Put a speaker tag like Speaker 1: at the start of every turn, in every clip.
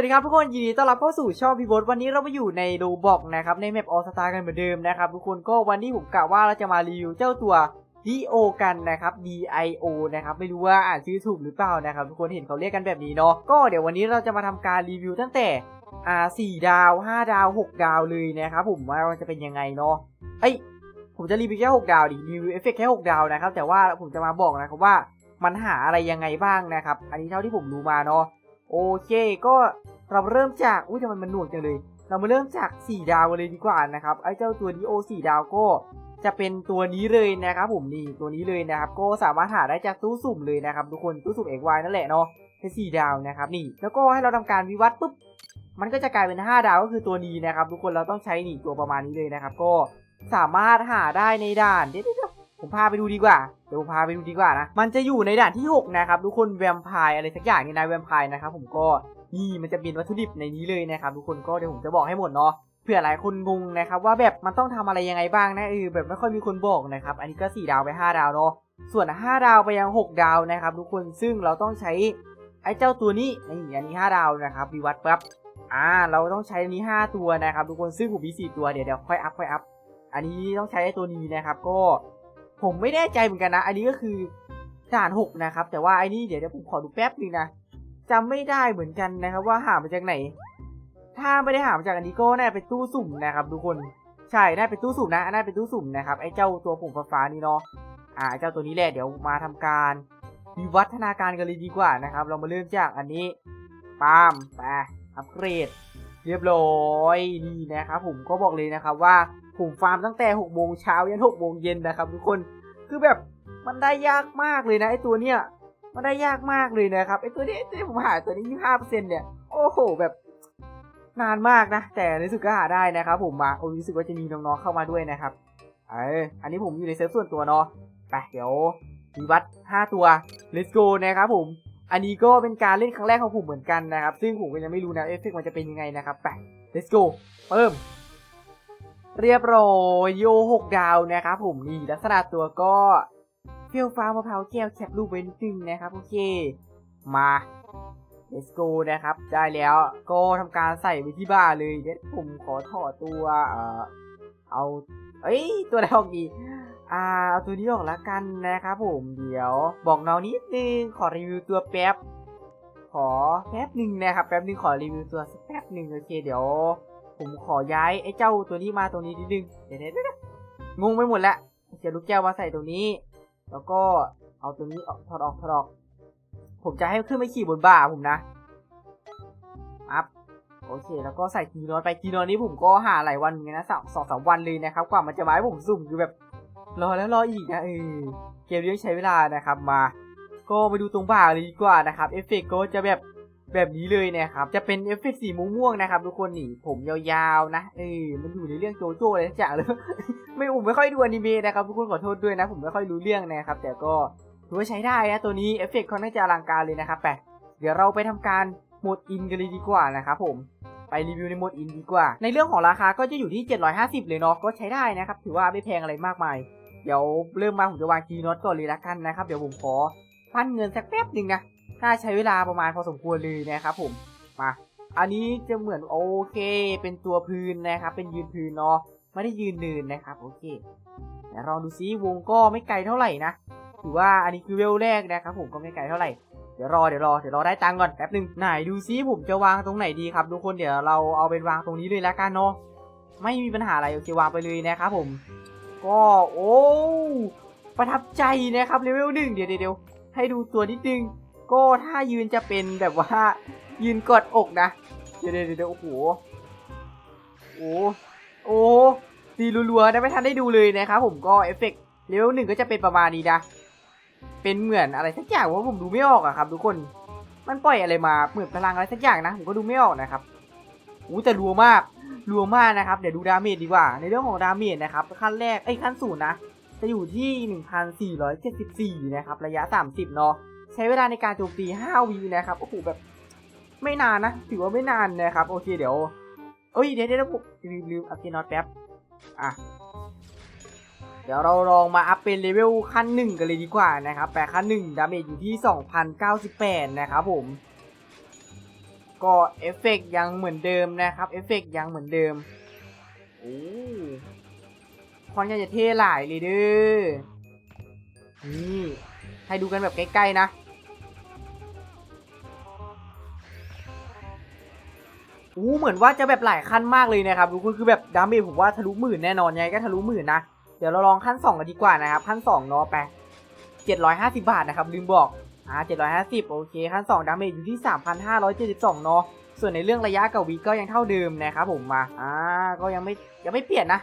Speaker 1: วัสดีครับทุกคนยินดีต้อนรับเข้าสู่ช่องพี่บดวันนี้เรามาอยู่ในโดบอกนะครับในแมปออสตากันเหมือนเดิมนะครับทุกคนก็วันนี้ผมกะว่าเราจะมารีวิวเจ้าตัว DO กันนะครับ DIO นะครับไม่รู้ว่าอ่านชื่อถูกหรือเปล่านะครับทุกคนเห็นเขาเรียกกันแบบนี้เนาะก็เดี๋ยววันนี้เราจะมาทำการรีวิวตั้งแต่อ่าสี่ดาวห้าดาวหกดาวเลยนะครับผมว่ามันจะเป็นยังไงเนาะเอ้ยผมจะรีวิวแค่หกดาวดิรีวิวเอฟเฟกต์แค่หกดาวนะครับแต่ว่าผมจะมาบอกนะครับว่ามันหาอะไรยังไงบ้างนะครับ อันนี้เท่าที่ผมรู้มาเนาะ โอเคก็เราเริ่มจากอุ้ยทำไมมันหน่วงจังเลย เรามาเริ่มจาก 4 ดาวเลยดีกว่านะครับไอ้เจ้าตัวดีโอ4ดาวก็จะเป็นตัวนี้เลยนะครับผมนี่ตัวนี้เลยนะครับก็สามารถหาได้จากตู้สุ่มเลยนะครับทุกคนตู้สุ่มเอกวนั่นแหละเนาะเป็น4ดาวนะครับนี่แล้วก็ให้เราทำการวิวัฒน์ปุ๊บมันก็จะกลายเป็น 5 ดาวก็คือตัวนี้นะครับ ทุกคนเราต้องใช้นี่ตัวประมาณนี้เลยนะครับ ก็สามารถหาได้ในด่านเดี๋ยว ผมพาไปดูดีกว่า เดี๋ยวผมพาไปดูดีกว่านะ มันจะอยู่ในด่านที่ 6 นะครับ ทุกคนแวมไพร์อะไรสักอย่างนี่นะแวมไพร์นะครับผมก็นี่มันจะเป็นวัตถุดิบในนี้เลยนะครับทุกคนก็เดี๋ยวผมจะบอกให้หมดเนาะเผื่อหลายคนงงนะครับว่าแบบมันต้องทำอะไรยังไงบ้างนะเออแบบไม่ค่อยมีคนบอกนะครับอันนี้ก็ 4 ดาวไป 5 ดาวเนาะส่วน 5 ดาวไปยัง 6 ดาวนะครับทุกคนซึ่งเราต้องใช้ไอ้เจ้าตัวนี้นี่อันนี้ 5 ดาวนะครับวิวัฒน์ปั๊บอ่าเราต้องใช้อันนี้ 5 ตัวนะครับทุกคนซึ่งผมมี4ตัวเดี๋ยวเดี๋ยวค่อยอัพค่อยอัพอันนี้ต้องใช้ไอ้ตัวนี้นะครับก็ ผมไม่แน่ใจเหมือนกันนะ อันนี้ก็คือด่านหกนะครับ แต่ว่าไอ้นี่เดี๋ยวเดี๋ยวผมขอดูแป๊บนึงนะจำไม่ได้เหมือนกันนะครับ ว่าหามาจากไหน ถ้าไม่ได้หามาจากอันนี้ก็น่าเป็นตู้สุ่มนะครับ ทุกคนใช่น่าเป็นตู้สุ่มนะน่าเป็นตู้สุ่มนะครับไอ้เจ้าตัวผมฟ้าๆนี่เนาะอ่าเจ้าตัวนี้แหละเดี๋ยวมาทำการวิวัฒนาการกันเลยดีกว่านะครับ เรามาเริ่มจากอันนี้ปามไปอัปเกรด เรียบร้อยนี่นะครับ ผมก็บอกเลยนะครับว่า ผมฟาร์มตั้งแต่6โมงเช้ายัน6โมงเย็นนะครับทุกคนคือแบบมันได้ยากมากเลยนะไอตัวเนี้ยมันได้ยากมากเลยนะครับไอตัวนี้ตัวนี้ผมหาตัวนี้25เปอร์เซ็นต์เนี่ยโอ้โหแบบนานมากนะ แต่ในที่สุดก็หาได้นะครับ ผมมาโอ้รู้สึกว่าจะมีน้องๆเข้ามาด้วยนะครับเอออันนี้ผมอยู่ในเซิร์ฟส่วนตัวเนาะไปเดี๋ยวมีวัด5ตัว let's go นะครับผมอันนี้ก็เป็นการเล่นครั้งแรกของผมเหมือนกันนะครับ ซึ่งผมก็ยังไม่รู้นะเอฟเฟกต์มันจะเป็นยังไงนะครับไป let's go เพิ่ม เรียบร้อยโยหกดาวนะครับผมนี่ลักษณะตัวก็เฟี้ยวฟ้าวมะพร้าวแก้วแคปรูปไว้นิดนึงนะครับโอเค มา let's go นะครับ ได้แล้วก็ทำการใส่ไว้ที่บ้านเลยเดี๋ยวผมขอถอดตัวเอ่อเอาเอ้ยตัวอะไรออกดีอ่าเอาตัวนี้ออกละกันนะครับผมเดี๋ยวบอกน้องนิดนึงขอรีวิวตัวแป๊บขอแป๊บหนึ่งนะครับแป๊บหนึ่งขอรีวิวตัวสักแป๊บหนึ่งโอเคเดี๋ยว ผมขอย้ายไอ้เจ้าตัวนี้มาตรงนี้นิดนึงเดี๋ยวเดี๋ยวเดี๋ยวงงไปหมดแล้วเสียลูกแก้วมาใส่ตรงนี้ แล้วก็เอาตัวนี้ออกถอดออกถอดออก ผมจะให้ขึ้นไปขี่บนบ่าผมนะอัพโอเค แล้วก็ใส่กีนอนไปกีนอนนี้ผมก็หาหลายวันเหมือนกันนะสองสองสามวันเลยนะครับ กว่ามันจะมาให้ผมสุ่มคือแบบรอแล้วรออีกนะเออเกมนี้ต้องใช้เวลานะครับมา ก็ไปดูตรงบ่าเลยดีกว่านะครับเอฟเฟกก็จะแบบ แบบนี้เลยนะครับ จะเป็นเอฟเฟกสีม่วงๆนะครับทุกคนนี่ผมยาวๆนะเออมันอยู่ในเรื่องโจโจ้อะไรสักอย่างเลยไม่ผมไม่ค่อยดูอนิเมะนะครับทุกคนขอโทษด้วยนะ ผมไม่ค่อยรู้เรื่องนะครับ แต่ก็ถือว่าใช้ได้นะตัวนี้เอฟเฟกค่อนข้างจะอลังการเลยนะครับไปเดี๋ยวเราไปทำการโหมดอินกันเลยดีกว่านะครับผมไปรีวิวในโหมดอินดีกว่า ในเรื่องของราคาก็จะอยู่ที่ 750 เลยเนาะก็ใช้ได้นะครับ ถือว่าไม่แพงอะไรมากมาย เดี๋ยวเริ่มมาผมจะวางคีน็อตก่อนเลยละกันนะครับ เดี๋ยวผมขอพันเงินสักแป๊บหนึ่งนะ น่าใช้เวลาประมาณพอสมควรเลยนะครับผมมาอันนี้จะเหมือนโอเค เป็นตัวพื้นนะครับ เป็นยืนพื้นเนาะไม่ได้ยืนเนินนะครับ โอเคเดี๋ยวลองดูซิวงก็ไม่ไกลเท่าไหร่นะถือว่าอันนี้คือเวลแรกนะครับ ผมก็ไม่ไกลเท่าไหร่เดี๋ยวรอเดี๋ยวรอเดี๋ยวรอได้ตังก่อนแป๊บหนึ่งไหนดูซิผมจะวางตรงไหนดีครับทุกคนเดี๋ยวเราเอาเป็นวางตรงนี้เลยละกันเนาะไม่มีปัญหาอะไรโอเควางไปเลยนะครับผม ก็โอ้ประทับใจนะครับเลเวลหนึ่งเดี๋ยวเดี๋ยวให้ดูตัวนิดนึง ก็ถ้ายืนจะเป็นแบบว่า ยืนกดอกนะ เดี๋ยวเดี๋ยวโอ้โหโอ้โอ้ตีรัวๆนะไม่ทันได้ดูเลยนะครับผมก็เอฟเฟกต์เลเวลหนึ่งก็จะเป็นประมาณนี้นะ เป็นเหมือนอะไรสักอย่างว่าผมดูไม่ออกอะครับ ทุกคน มันปล่อยอะไรมาเหมือนพลังอะไรสักอย่างนะ ผมก็ดูไม่ออกนะครับอู้แต่รัวมากรัวมากนะครับ เดี๋ยวดูดาเมจดีกว่า ในเรื่องของดาเมจนะครับขั้นแรกไอ้ขั้นศูนย์นะจะอยู่ที่ 1,474 นะครับ ระยะ 30 เนาะ ช้เวลาในการโจมตี5วีนะครับโอ้โหแบบไม่นานนะถือว่าไม่นานนะครับ โอเคเดี๋ยวเอ้ยเดี๋ยวเดี๋ยวผมลืมลืมโอเคนอตแป๊บอะเดี๋ยวเราลองมาอัพเป็นเลเวลขั้นหนึ่งกันเลยดีกว่านะครับแปลขั้นหนึ่งดาเมจอยู่ที่ 2,098 นะครับผม ก็เอฟเฟกต์ยังเหมือนเดิมนะครับเอฟเฟกต์ยังเหมือนเดิมโอ้คอนยังจะเท่หลายเลยเด้อนี่ให้ดูกันแบบใกล้ๆนะ อู้เหมือนว่าจะแบบหลายขั้นมากเลยนะครับทุกคนคือแบบดาเมจผมว่าทะลุหมื่นแน่นอนยังไงก็ทะลุหมื่นนะเดี๋ยวเราลองขั้น2กันดีกว่านะครับขั้น2เนาะไป750 บาทนะครับลืมบอกอ่า750 โอเคขั้น2ดาเมจอยู่ที่ 3,572 เนาะส่วนในเรื่องระยะกับวีก็ยังเท่าเดิมนะครับผมมาอ่าก็ยังไม่ยังไม่เปลี่ยนนะ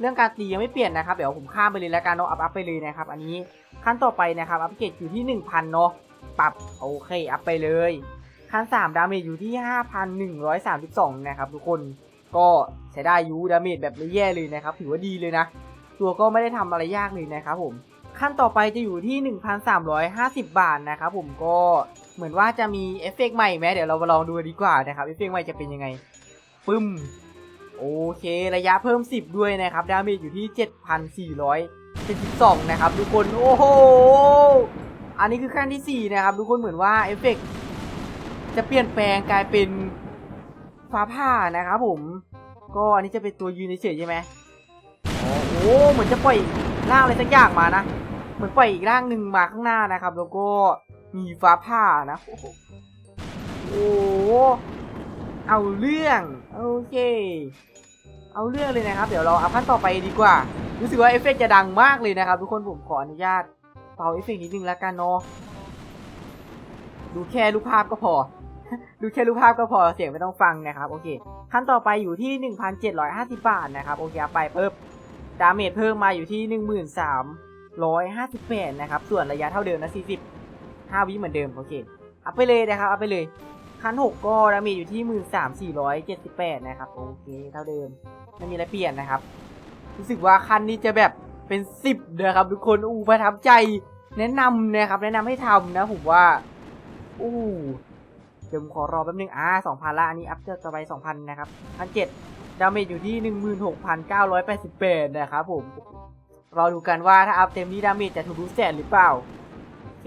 Speaker 1: เรื่องการตียังไม่เปลี่ยนนะครับเดี๋ยวผมข้ามไปเลยแล้วกันเนาะอัพอัพไปเลยนะครับอันนี้ขั้นต่อไปนะครับอัพเกรดอยู่ที่ 1,000 เนาะปรับโอเคอัพไปเลย ขั้น3ดาเมจอยู่ที่5,132นหนึ่งร้อยสามสิบสองนะครับทุกคนก็ใช้ได้ยูดาเมจแบบไม่แย่เลยนะครับถือว่าดีเลยนะ ตัวก็ไม่ได้ทำอะไรยากเลยนะครับผมขั้นต่อไปจะอยู่ที่ 1,350 บาทนะครับผมก็เหมือนว่าจะมีเอฟเฟกต์ใหม่ไหมเดี๋ยวเรามาลองดูดีกว่านะครับเอฟเฟกต์ใหม่จะเป็นยังไงปึ้มโอเค ระยะเพิ่ม 10 ด้วยนะครับดาเมจอยู่ที่ 7,472 นะครับทุกคน โอ้โห อันนี้คือขั้นที่ 4 นะครับทุกคนเหมือนว่าเอฟเฟกต์ จะเปลี่ยนแปลงกลายเป็นฟ้าผ่านะครับผม ก็อันนี้จะเป็นตัวยืนเฉยใช่ไหมโอ้โหเหมือนจะปล่อยร่างอะไรสักอย่างมานะเหมือนปล่อยอีกร่างหนึ่งมาข้างหน้านะครับ แล้วก็มีฟ้าผ่านะโอ้เอาเรื่องโอเค เอาเรื่องเลยนะครับ เดี๋ยวเราเอาขั้นต่อไปดีกว่า รู้สึกว่าเอฟเฟกจะดังมากเลยนะครับ ทุกคนผมขออนุญาตเป่าเอฟเฟกนิดนึงแล้วกันเนาะดูแค่รูปภาพก็พอ ดูแค่รูปภาพก็พอเสียงไม่ต้องฟังนะครับโอเคขั้นต่อไปอยู่ที่ 1,750 บาทนะครับโอเคไปเพิ่มดาเมจเพิ่มมาอยู่ที่ 1358นะครับส่วนระยะเท่าเดิมนะ40 5วิเหมือนเดิมโอเคอัพไปเลยนะครับอัพไปเลยขั้น6ก็ดาเมจอยู่ที่ 13,478นะครับโอเคเท่าเดิมไม่มีอะไรเปลี่ยนนะครับ รู้สึกว่าขั้นนี้จะแบบเป็น 10นะครับทุกคนอู้ประทับใจแนะนำนะครับแนะนำให้ทำนะผมว่าอู้ ดี๋ยวผมขอรอแป๊บนึงอ่า2,000ละอันนี้อัพเจอต่อไป2,000นะครับขั้น7ดาเมจอยู่ที่16,988นะครับผมรอดูกันว่าถ้าอัพเต็มนี้ดาเมจจะทะลุแสนหรือเปล่าโอเค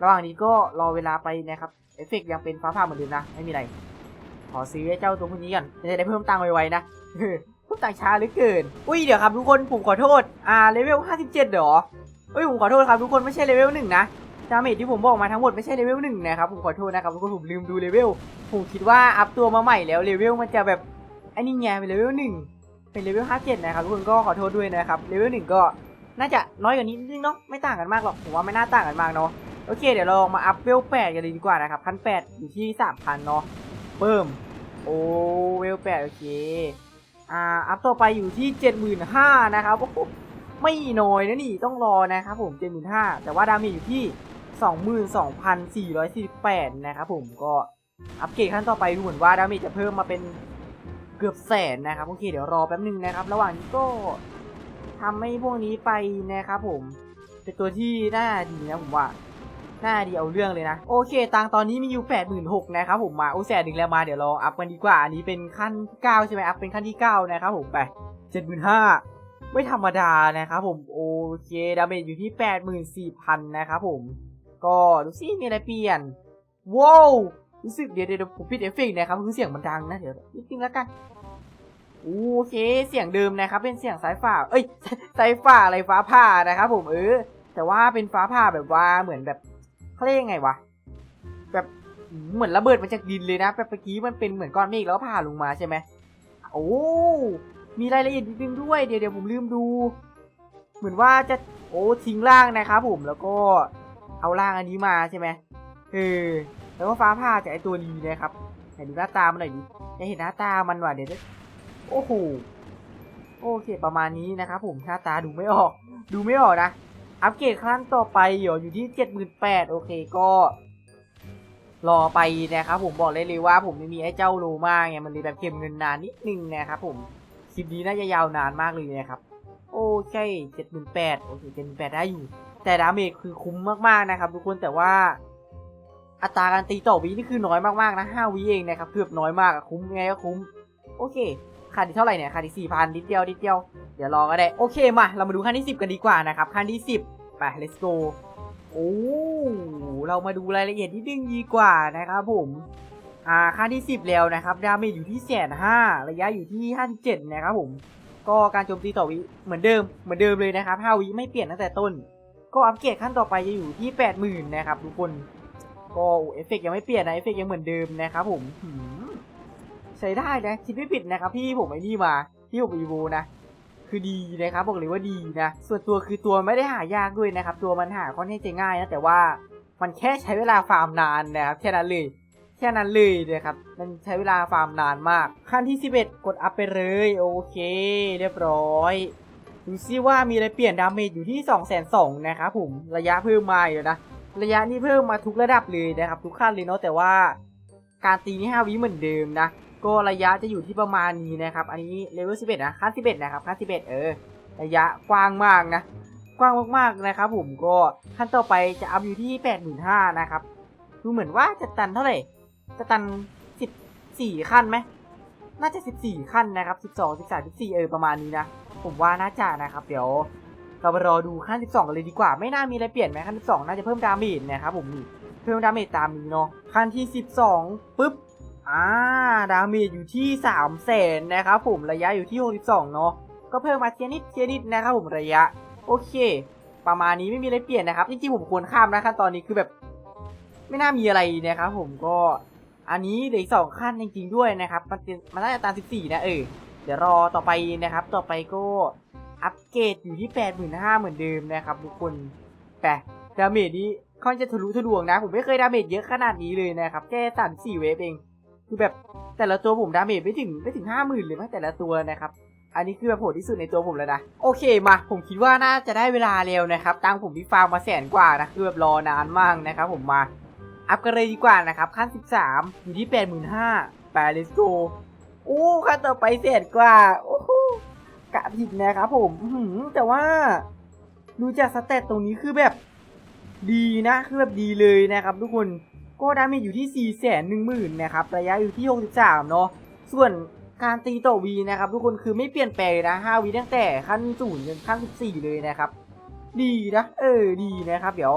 Speaker 1: ระหว่างนี้ก็รอเวลาไปนะครับเอฟเฟกต์ยังเป็นฟ้าผ่าเหมือนเดิมนะไม่มีอะไรขอซื้อเจ้าตัวพวกนี้ก่อนจะได้เพิ่มตังค์ไวๆนะเพิ่มตังค์ช้าเหลือเกิน อุ้ยเดี๋ยวครับทุกคนผมขอโทษ อ่าเลเวล 57เหรอเอ้ยผมขอโทษครับทุกคนไม่ใช่เลเวลหนึ่งนะ ดาเมจที่ผมบอกมาทั้งหมดไม่ใช่เลเวลหนึ่งนะครับผมขอโทษนะครับทุกคนผมลืมดูเลเวลผมคิดว่าอัพตัวมาใหม่แล้วเลเวลมันจะแบบอันนี้ไงเป็นเลเวลหนึ่งเป็นเลเวลห้าเจ็ดนะครับทุกคนก็ขอโทษด้วยนะครับเลเวลหนึ่งก็น่าจะน้อยกว่านี้นิดนึงเนาะไม่ต่างกันมากหรอกผมว่าไม่น่าต่างกันมากเนาะโอเคเดี๋ยวเราลองมาอัพเวลแปดกันเลยดีกว่านะครับพันแปดอยู่ที่สามพันเนาะเพิ่มโอ้เวลแปดโอเคอ่าอัพต่อไปอยู่ที่เจ็ดหมื่นห้านะครับโอ้ไม่น้อยนะนี่ต้องรอนะครับผมเจ็ดหมื่นห้าแต่ว่าดาเมจอยู่ที่ สองหมื่นสองพันสี่ร้อยสิบแปดนะครับผมก็อัปเกรดขั้นต่อไปดูเหมือนว่าดาเมจจะเพิ่มมาเป็นเกือบแสนนะครับโอเคเดี๋ยวรอแป๊บหนึ่งนะครับ ระหว่างนี้ก็ทำให้พวกนี้ไปนะครับผมเป็นตัวที่น่าดีนะผมว่าน่าดีเอาเรื่องเลยนะ โอเคตังตอนนี้มีอยู่8 6 0 0 0นะครับผมมาโอ้แสนหนึ่งแล้วมาเดี๋ยวราอัพกันดีกว่า อันนี้เป็นขั้นที่9ใช่ไหมอัพเป็นขั้นที่ 9 นะครับผมไป75,000ไม่ธรรมดานะครับผมโอเคดาเมจอยู่ที่ 84,000 นะครับผม ก็ดูสิมีอะไรเปลี่ยนว้าวรู้สึกเดี๋ยวเดี๋ยวผมปิดเอฟเฟกต์นะครับคือเสียงมันดังนะเดี๋ยวนิดนึงแล้วกันโอเคเสียงเดิมนะครับ เป็นเสียงสายฟ้าเอ้ยสายฟ้าอะไรฟ้าผ่านะครับผมเออแต่ว่าเป็นฟ้าผ่าแบบว่าเหมือนแบบเขาเรียกยังไงวะแบบเหมือนระเบิดมาจากดินเลยนะแบบเมื่อกี้มันเป็นเหมือนก้อนเมฆแล้วผ่าลงมาใช่ไหมโอ้มีรายละเอียดนิดนึงด้วยเดี๋ยวเดี๋ยวผมลืมดู เหมือนว่าจะโอ้ทิ้งร่างนะครับผมแล้วก็ เอาร่างอันนี้มาใช่ไหมเออแล้วก็ฟ้าผ่าจากไอตัวนี้นะครับไหนดูหน้าตามันหน่อยดิจะเห็นหน้าตามันว่ะเดี๋ยวโอ้โหโอเคประมาณนี้นะครับผมหน้าตาดูไม่ออก ดูไม่ออกนะ อัปเกรดขั้นต่อไปเดี๋ยวอยู่ที่เจ็ดหมื่นแปดโอเคก็รอไปนะครับผมบอกเลยเลยว่าผมไม่มีไอ้เจ้าโลมาไงมันเลยแบบเก็บเงินนานนิดนึงนะครับผมคลิปนี้น่าจะยาวนานมากเลยนะครับ โอเคเจ็ดหมื่นแปดโอเคเจ็ดหมื่นแปดได้อยู่ แต่ดาเมจคือคุ้มมากๆนะครับทุกคนแต่ว่าอัตราการตีต่อวินี่คือน้อยมากๆนะห้าวิเองนะครับเกือบน้อยมากคุ้มไงก็คุ้ม โอเคขาดที่เท่าไหร่เนี่ยขาดที่สี่พันนิดเดียวนิดเดียวเดี๋ยวรอก็ได้ โอเคมาเรามาดูขั้นที่สิบกันดีกว่านะครับขั้นที่สิบไป let's go โอ้เรามาดูรายละเอียดนิดนึงดีกว่านะครับผมอ่าขั้นที่10แล้วนะครับดาเมจอยู่ที่แสนห้าระยะอยู่ที่57นะครับผมก็การโจมตีต่อวิเหมือนเดิมเหมือนเดิมเลยนะครับ5วิไม่เปลี่ยนตั้งแต่ต้น ก็อัปเกรดขั้นต่อไปจะอยู่ที่ 80,000นะครับทุกคนก็เอฟเฟกต์ยังไม่เปลี่ยนนะเอฟเฟกต์ยังเหมือนเดิมนะครับผมหืมใช้ได้นะคิดไม่ผิดนะครับพี่ผมไอ้นี่มาที่ผมอีโวนะคือดีนะครับบอกเลยว่าดีนะ ส่วนตัวคือตัวไม่ได้หายากด้วยนะครับ ตัวมันหาค่อนข้างจะง่ายนะแต่ว่ามันแค่ใช้เวลาฟาร์มนานนะครับแค่นั้นเลยแค่นั้นเลยนะครับมันใช้เวลาฟาร์มนานมากขั้นที่ 11 กดอัพไปเลยโอเค เรียบร้อย ดูซิว่ามีอะไรเปลี่ยนดาเมจอยู่ที่2 2 0 0นะครับผมระยะเพิ่มมาอยู่นะระยะนี้เพิ่มมาทุกระดับเลยนะครับ ทุกขั้นเลยเนาะแต่ว่า การตีนี่5วิเหมือนเดิมนะก็ระยะจะอยู่ที่ประมาณนี้นะครับ อันนี้เลเวล11นะขั้น11นะครับขั้น11เออระยะกว้างมากนะกว้างมากๆนะครับ ผมก็ขั้นต่อไปจะอัพอยู่ที่85,000นะครับดูเหมือนว่าจะตันเท่าไหร่จะตัน 14 ขั้นไหมน่าจะ 14 ขั้นนะครับ 12 13 14เออประมาณนี้นะ ผมว่าน่าจะนะครับ เดี๋ยวเราไปรอดูขั้น 12 กันเลยดีกว่า ไม่น่ามีอะไรเปลี่ยนไหมขั้น 12 น่าจะเพิ่มดาเมจนะครับผมนี่เพิ่มดาเมจตามนี้เนาะขั้นที่ 12ปุ๊บอ่าดาเมจอยู่ที่3แสนนะครับผมระยะอยู่ที่ 62 เนาะก็เพิ่มมาเทียนิดเทียนิดนะครับผมระยะ โอเค ประมาณนี้ไม่มีอะไรเปลี่ยนนะครับจริงๆผมควรข้ามนะขั้นตอนนี้คือแบบ ไม่น่ามีอะไรนะครับผมก็อันนี้เหลือสองขั้นจริงๆด้วยนะครับ มันเป็นมันน่าจะตาม14 นะเออ เดี๋ยวรอต่อไปนะครับ ต่อไปก็อัปเกรดอยู่ที่85,000เหมือนเดิมนะครับทุกคน แต่ดาเมจนี้ค่อนจะทะลุทะลวงนะ ผมไม่เคยดาเมจเยอะขนาดนี้เลยนะครับแค่ตัน4เวฟเองคือแบบแต่ละตัวผมดาเมจไม่ถึงไม่ถึง50,000เลยมั้งแต่ละตัวนะครับ อันนี้คือแบบโหดที่สุดในตัวผมแล้วนะ โอเคมาผมคิดว่าน่าจะได้เวลาเร็วนะครับตังผมที่ฟาร์มมาแสนกว่านะคือแบบรอนานมากนะครับผมมาอัพกันเลยดีกว่านะครับขั้น 13 อยู่ที่ 85,000ไป let's go โอ้ขั้นต่อไปแสนกว่าโอ้โหกะผิดนะครับผมอื้อหือแต่ว่าดูจากสเตตตรงนี้คือแบบดีนะ คือแบบดีเลยนะครับทุกคนก็ดาเมจอยู่ที่ 4 1 0 0 0 0นะครับระยะอยู่ที่ 63 เนาะส่วนการตีต่อวีนะครับทุกคนคือไม่เปลี่ยนแปลงเลยนะ5วีตั้งแต่ขั้น0จนขั้น 14 เลยนะครับ ดีนะเออดีนะครับ เดี๋ยว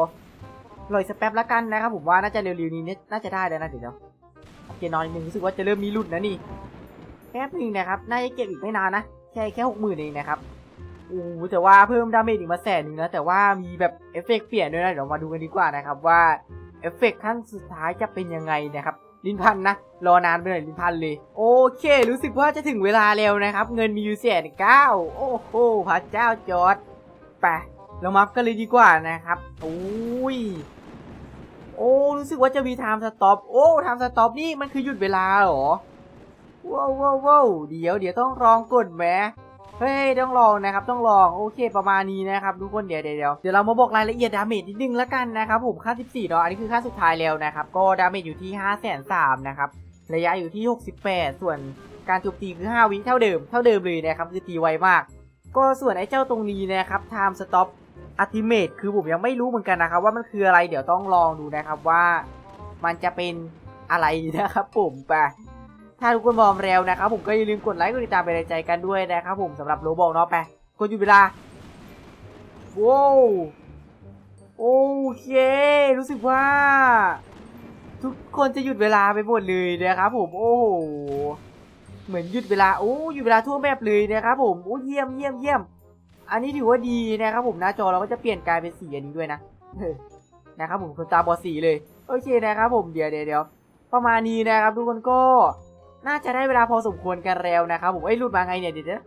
Speaker 1: รออีกสักแป๊บละกันนะครับผมว่าน่าจะเร็วๆนี้น่าจะได้แล้วนะเดี๋ยวโอเคนอนหนึ่งรู้สึกว่าจะเริ่มมีหลุดนะนี่ ป๊บหนึ่งนะครับ น่าจะเก็บอีกไม่นานนะ แค่แค่หกหมื่นเองนะครับโอ้แต่ว่าเพิ่มดาเมจอีกมาแสนหนึ่งนะ แต่ว่ามีแบบเอฟเฟกต์เปลี่ยนด้วยนะ เดี๋ยวมาดูกันดีกว่านะครับว่าเอฟเฟกต์ขั้นสุดท้ายจะเป็นยังไงนะครับลินพันนะ รอนานไปหน่อยลินพันเลย โอเค รู้สึกว่าจะถึงเวลาแล้วนะครับ เงินมีอยู่แสนเก้าโอ้โหพระเจ้าจอดไปเรามัฟกันเลยดีกว่านะครับโอ้ยโอ้รู้สึกว่าจะมีไทม์สต็อปโอ้ไทม์สต็อปนี่มันคือหยุดเวลาเหรอ ว้าวว้าววาวเดี๋ยวเดี๋ยวต้องลองกดแหมเฮ้ยต้องลองนะครับต้องลองโอเคประมาณนี้นะครับทุกคนเดี๋ยวเดี๋ยวเดี๋ยวเรามาบอกรายละเอียดดาเมจนิดนึงแล้วกันนะครับผมค่า 14เนาะอันนี้คือค่าสุดท้ายแล้วนะครับก็ดาเมจอยู่ที่5 3 0 0 0นะครับระยะอยู่ที่ 68 ส่วนการโจมตีคือ 5 วิเท่าเดิมเท่าเดิมเลยนะครับคือตีไวมาก ก็ส่วนไอ้เจ้าตรงนี้นะครับ time stop อัติเมตคือผมยังไม่รู้เหมือนกันนะครับว่ามันคืออะไรเดี๋ยวต้องลองดูนะครับว่า มันจะเป็นอะไรนะครับผมไป ถ้าทุกคนพร้อมแล้วนะครับผมก็อย่าลืมกดไลค์กดติดตามเป็นใจกันด้วยนะครับผมสำหรับโรบอกเนาะไปกดหยุดเวลาว้าวโอเค รู้สึกว่า ทุกคนจะหยุดเวลาไปหมดเลยนะครับผมโอ้โหเหมือนหยุดเวลาโอ้หยุดเวลาทั่วแบบเลยนะครับผมโอ้เยี่ยมเยี่ยมเยี่ยมอันนี้ถือว่าดีนะครับผมหน้าจอเราก็จะเปลี่ยนกลายเป็นสีอันนี้ด้วยนะนะครับผมคนตาบอดสีเลย โอเคนะครับผมเดี๋ยวเดี๋ยวประมาณนี้นะครับทุกคนก็ น่าจะได้เวลาพอสมควรกันแล้วนะครับผมเอ้ยรูดมาไงเนี่ยเดี๋ยว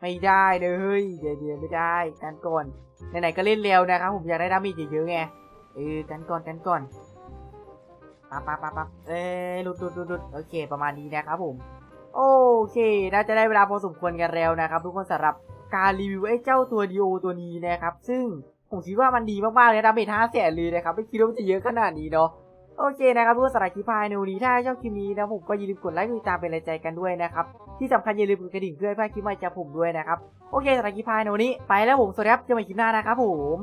Speaker 1: ไม่ได้เลยเดี๋ยวเดี๋ยวไม่ได้กันก่อนไหนๆก็เล่นเร็วนะครับผมอยากได้ดาเมจเยอะๆไงเออกันก่อนกันก่อนปั๊บปั๊บปั๊บปั๊บเอ้ยหลุดหลุดหลุดหลุดโอเค ประมาณนี้นะครับผม โอเค น่าจะได้เวลาพอสมควรกันแล้วนะครับ ทุกคนสำหรับการรีวิวไอ้เจ้าตัวดีโอตัวนี้นะครับ ซึ่งผมคิดว่ามันดีมากๆเลยนะเบทห้าแสนเลยนะครับ ไม่คิดว่ามันจะเยอะขนาดนี้เนาะ โอเคนะครับทุกคนสารคลิปายในวันนี้ถ้าชอบคลิปนี้นะผมก็อย่าลืมกดไลค์กดติดตามเป็นแรงใจกันด้วยนะครับที่สำคัญอย่าลืมกดกระดิ่งเพื่อให้พลาดคลิปใหม่จากผมด้วยนะครับโอเคสารคลิปายในวันนี้ไปแล้วผมสวัสดีครับเจอกันใหม่คลิปหน้านะครับผม